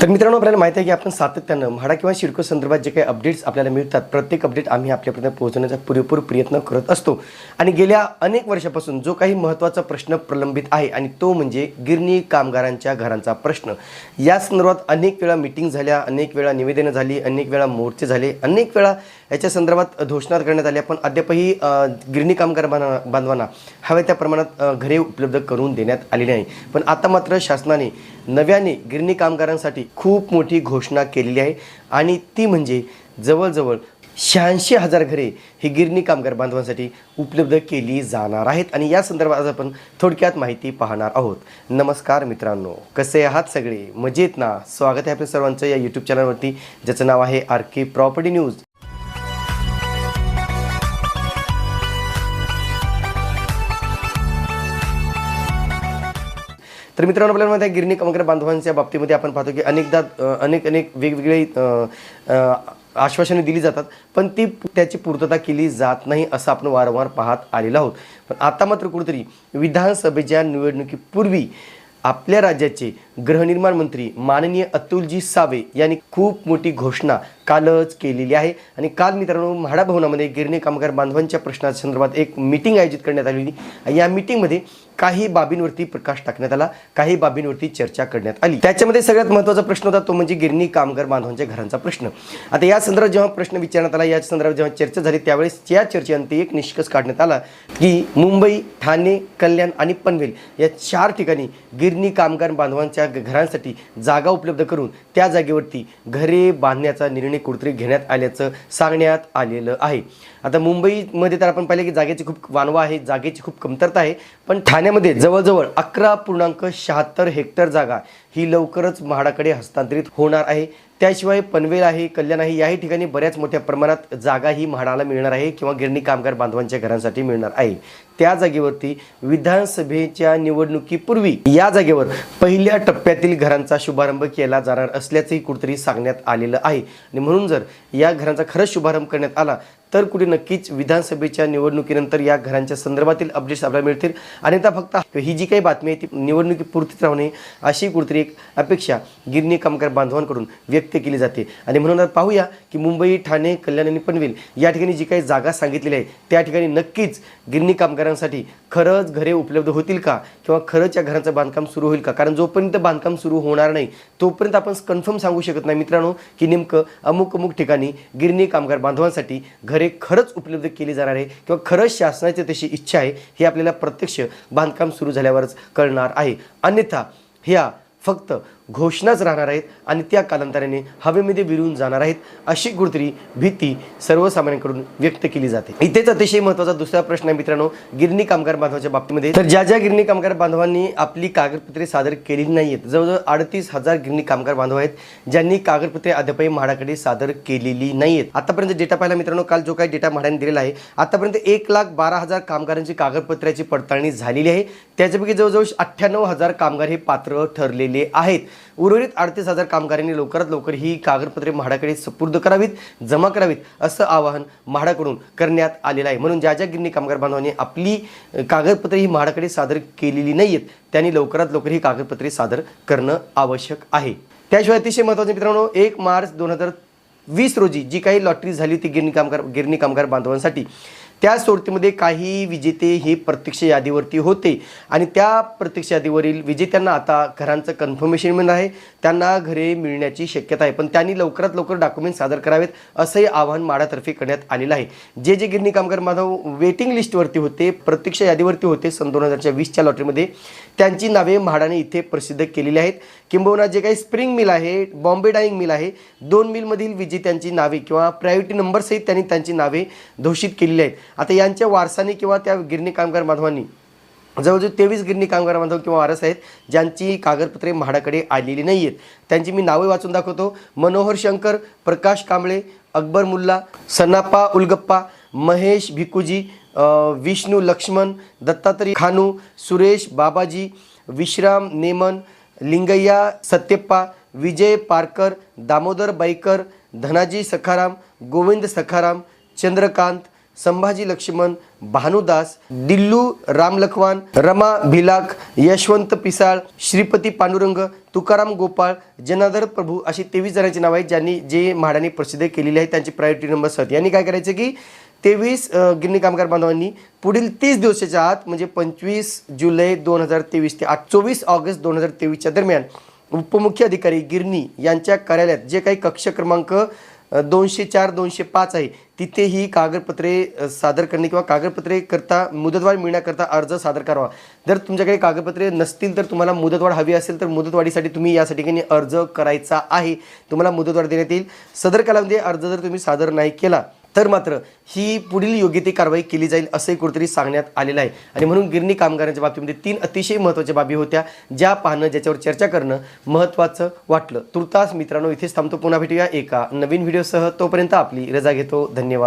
तर मित्रांनो आपल्याला माहिती आहे की आपण सातत्यानं म्हाडा किंवा शिडको संदर्भात जे काही अपडेट्स आपल्याला मिळतात प्रत्येक अपडेट आम्ही आपल्यापर्यंत पोहोचवण्याचा पुरेपूर प्रयत्न करत असतो. आणि गेल्या अनेक वर्षापासून जो काही महत्त्वाचा प्रश्न प्रलंबित आहे आणि तो म्हणजे गिरणी कामगारांच्या घरांचा प्रश्न. या संदर्भात अनेक वेळा मिटिंग झाल्या अनेक वेळा निवेदनं झाली अनेक वेळा मोर्चे झाले अनेक वेळा याच्या संदर्भात घोषणा करण्यात आल्या पण अद्यापही गिरणी कामगार बांधवांना हव्या त्या प्रमाणात घरे उपलब्ध करून देण्यात आलेली नाही. पण आता मात्र शासनाने नव्याने गिरणी कामगारांसाठी खूप मोठी घोषणा केलेली आहे. आणि ती म्हणजे जवळजवळ शहाऐंशी हजार घरे ही गिरणी कामगार बांधवांसाठी उपलब्ध केली जाणार आहेत. आणि या संदर्भात आज आपण थोडक्यात माहिती पाहणार आहोत. नमस्कार मित्रांनो. कसे आहात सगळे? मजेत ना? स्वागत आहे आपल्या सर्वांचं या यूट्यूब चॅनलवरती ज्याचं नाव आहे आर के प्रॉपर्टी न्यूज. तर मित्रांनो आपल्याला माहिती आहे गिरणी कामगार बांधवांच्या बाबतीमध्ये आपण पाहतो की अनेकदा अनेक अनेक वेगवेगळे आश्वासने दिली जातात पण ती त्याची पूर्तता केली जात नाही असं आपण वारंवार पाहत आलेलो आहोत. पण आता मात्र कुठेतरी विधानसभेच्या निवडणुकीपूर्वी आपल्या राज्याचे गृहनिर्माण मंत्री माननीय अतुलजी सावे यांनी खूप मोठी घोषणा कालच केलेली आहे. आणि काल मित्रांनो म्हाडा भवनामध्ये गिरणी कामगार बांधवांच्या प्रश्नासंदर्भात एक मीटिंग आयोजित करण्यात आलेली. होती या मिटिंगमध्ये काही बाबींवरती प्रकाश टाकण्यात आला काही बाबींवरती चर्चा करण्यात आली. त्याच्यामध्ये सगळ्यात महत्त्वाचा प्रश्न होता तो म्हणजे गिरणी कामगार बांधवांच्या घरांचा प्रश्न. आता या संदर्भात जेव्हा प्रश्न विचारण्यात आला या संदर्भात जेव्हा चर्चा झाली त्यावेळेस या चर्चेअंती एक निष्कर्ष काढण्यात आला की मुंबई ठाणे कल्याण आणि पनवेल या चार ठिकाणी गिरणी कामगार बांधवांच्या घरांसाठी जागा उपलब्ध करून त्या जागेवरती घरे बांधण्याचा निर्णय कुठेतरी घेण्यात आल्याचं सांगण्यात आलेलं आहे. आता मुंबईमध्ये तर आपण पाहिलं की जागेची खूप वानवा आहे जागेची खूप कमतरता आहे पण ठाणे ठाण्यामध्ये जवळजवळ अकरा पूर्णांक शहात्तर हेक्टर जागा ही लवकरच म्हाडाकडे हस्तांतरित होणार आहे. त्याशिवाय पनवेल आहे कल्याण आहे याही ठिकाणी बऱ्याच मोठ्या प्रमाणात जागा ही म्हाडाला मिळणार आहे किंवा गिरणी कामगार बांधवांच्या घरांसाठी मिळणार आहे. त्या जागेवरती विधानसभेच्या निवडणुकीपूर्वी या जागेवर पहिल्या टप्प्यातील घरांचा शुभारंभ केला जाणार असल्याचंही कुठेतरी सांगण्यात आलेलं आहे. आणि म्हणून जर या घरांचा खरंच शुभारंभ करण्यात आला तर कुठे नक्कीच विधानसभेच्या निवडणुकीनंतर या घरांच्या संदर्भातील अपडेट्स आपल्याला मिळतील. आणि आता फक्त ही जी काही बातमी आहे ती निवडणुकीपुरतीच राहू नये अशी कुठेतरी एक अपेक्षा गिरणी कामगार बांधवांकडून व्यक्त केली जाते. आणि म्हणून पाहूया की मुंबई ठाणे कल्याण आणि पनवेल या ठिकाणी जी काही जागा सांगितलेली आहे त्या ठिकाणी नक्कीच गिरणी कामगारांसाठी खरंच घरे उपलब्ध होतील का? किंवा खरंच या घरांचं बांधकाम सुरू होईल का? कारण जोपर्यंत बांधकाम सुरू होणार नाही तोपर्यंत आपण कन्फर्म सांगू शकत नाही मित्रांनो की नेमकं अमुक अमुक ठिकाणी गिरणी कामगार बांधवांसाठी घरे खरंच उपलब्ध केली जाणार आहे किंवा खरंच शासनाची तशी इच्छा आहे हे आपल्याला प्रत्यक्ष बांधकाम सुरू झाल्यावरच कळणार आहे. अन्यथा ह्या फक्त घोषणाच राहणार आहेत आणि त्या कालांतराने हवेमध्ये विरून जाणार आहेत अशी कुठतरी भीती सर्वसामान्यांकडून व्यक्त केली जाते. इथेच अतिशय महत्त्वाचा दुसरा प्रश्न आहे मित्रांनो गिरणी कामगार बांधवाच्या बाबतीमध्ये. तर ज्या ज्या गिरणी कामगार बांधवांनी आपली कागदपत्रे सादर केलेली नाही आहेत जवळजवळ अडतीस हजार गिरणी कामगार बांधव आहेत ज्यांनी कागदपत्रे अद्यापही म्हाडाकडे सादर केलेली नाही आहेत आतापर्यंत डेटा पाहिला मित्रांनो काल जो काही डेटा म्हाडाने दिलेला आहे आतापर्यंत एक लाख बारा हजार कामगारांची कागदपत्राची पडताळणी झालेली आहे. त्याच्यापैकी जवळजवळ अठ्ठ्याण्णव हजार कामगार हे पात्र ठरलेले आहेत. उर्वरित अडतीस हजार कामगारांनी लवकरात लवकर ही कागदपत्रे म्हाडाकडे सुपूर्द करावीत जमा करावीत असं आवाहन म्हाडाकडून करण्यात आलेलं आहे. म्हणून ज्या ज्या गिरणी कामगार बांधवांनी आपली कागदपत्रे ही म्हाडाकडे सादर केलेली नाही आहेत त्यांनी लवकरात लवकर ही कागदपत्रे सादर करणं आवश्यक आहे. त्याशिवाय अतिशय महत्त्वाचे मित्रांनो एक मार्च दोन हजार वीस रोजी जी काही लॉटरी झाली ती गिरणी कामगार गिरणी कामगार बांधवांसाठी त्या सोडतीमध्ये काही विजेते हे प्रत्यक्ष यादीवरती होते. आणि त्या प्रत्यक्ष यादीवरील विजेत्यांना आता घरांचं कन्फर्मेशन मिळणार आहे. त्यांना घरे मिळण्याची शक्यता आहे. पण त्यांनी लवकरात लवकर डॉक्युमेंट सादर करावेत असंही आवाहन माडातर्फे करण्यात आलेलं आहे. जे जे गिरणी कामगार माधव वेटिंग लिस्टवरती होते प्रत्यक्ष यादीवरती होते सन दोन हजारच्या वीसच्या लॉटरीमध्ये त्यांची नावे म्हाडाने इथे प्रसिद्ध केलेली आहेत. किंबहुना जे काही स्प्रिंग मिल आहे बॉम्बे डाईंग मिल आहे दोन मिलमधील विजेत्यांची नावे किंवा प्रायोरिटी नंबरसहित त्यांनी त्यांची नावे घोषित केलेली आहेत. आता यांच्या वारसाने किंवा त्या गिरणी कामगार माधवांनी जवळजवळ तेवीस गिरणी कामगार बांधव किंवा वारस आहेत ज्यांची कागदपत्रे म्हाडाकडे आलेली नाही आहेत त्यांची मी नावे वाचून दाखवतो. मनोहर शंकर प्रकाश कांबळे अकबर मुल्ला सनापा उलगप्पा महेश भिकुजी विष्णू लक्ष्मण दत्तात्रय खानू सुरेश बाबाजी विश्राम नेमन लिंगय्या सत्यप्पा विजय पारकर दामोदर बाईकर धनाजी सखाराम गोविंद सखाराम चंद्रकांत संभाजी लक्ष्मण भानुदास दिल्लू राम लखवान रमा भिलाक यशवंत पिसाळ श्रीपती पांडुरंग तुकाराम गोपाळ जनार्दन प्रभू अशी तेवीस जणांची नावं आहेत ज्यांनी जे म्हाडाने प्रसिद्ध केलेली आहे त्यांची प्रायोरिटी नंबर सर यांनी काय करायचं की तेवीस गिरणी कामगार बांधवांनी पुढील तीस दिवसाच्या आत म्हणजे पंचवीस जुलै दोन हजार तेवीस ते आठ चोवीस ऑगस्ट दोन हजार तेवीसच्या दरम्यान उपमुख्य अधिकारी गिरणी यांच्या कार्यालयात जे काही कक्ष क्रमांक दोनशे चार दोनशे पाच आहे. तिथे ही कागदपत्रे सादर करणे किंवा कागदपत्रे करता मुदतवाढ मिळण्याकरता अर्ज सादर करावा. जर तुमच्याकडे कागदपत्रे नसतील तर तुम्हाला मुदतवाढ हवी असेल तर मुदतवाढीसाठी तुम्ही यासाठी ठिकाणी अर्ज करायचा आहे. तुम्हाला मुदतवाढ देण्यात येईल. सदर कालावधी अर्ज जर तुम्ही सादर नाही केला तर मात्र ही पुढील योग्य ती कारवाई केली जाईल असंही कुठेतरी सांगण्यात आलेलं आहे. आणि म्हणून गिरणी कामगारांच्या बाबतीमध्ये तीन अतिशय महत्त्वाच्या बाबी होत्या ज्या पाहणं ज्याच्यावर चर्चा करणं महत्त्वाचं वाटलं. तुर्तास मित्रांनो इथेच थांबतो. पुन्हा भेटूया एका नवीन व्हिडिओसह. तोपर्यंत आपली रजा घेतो. धन्यवाद.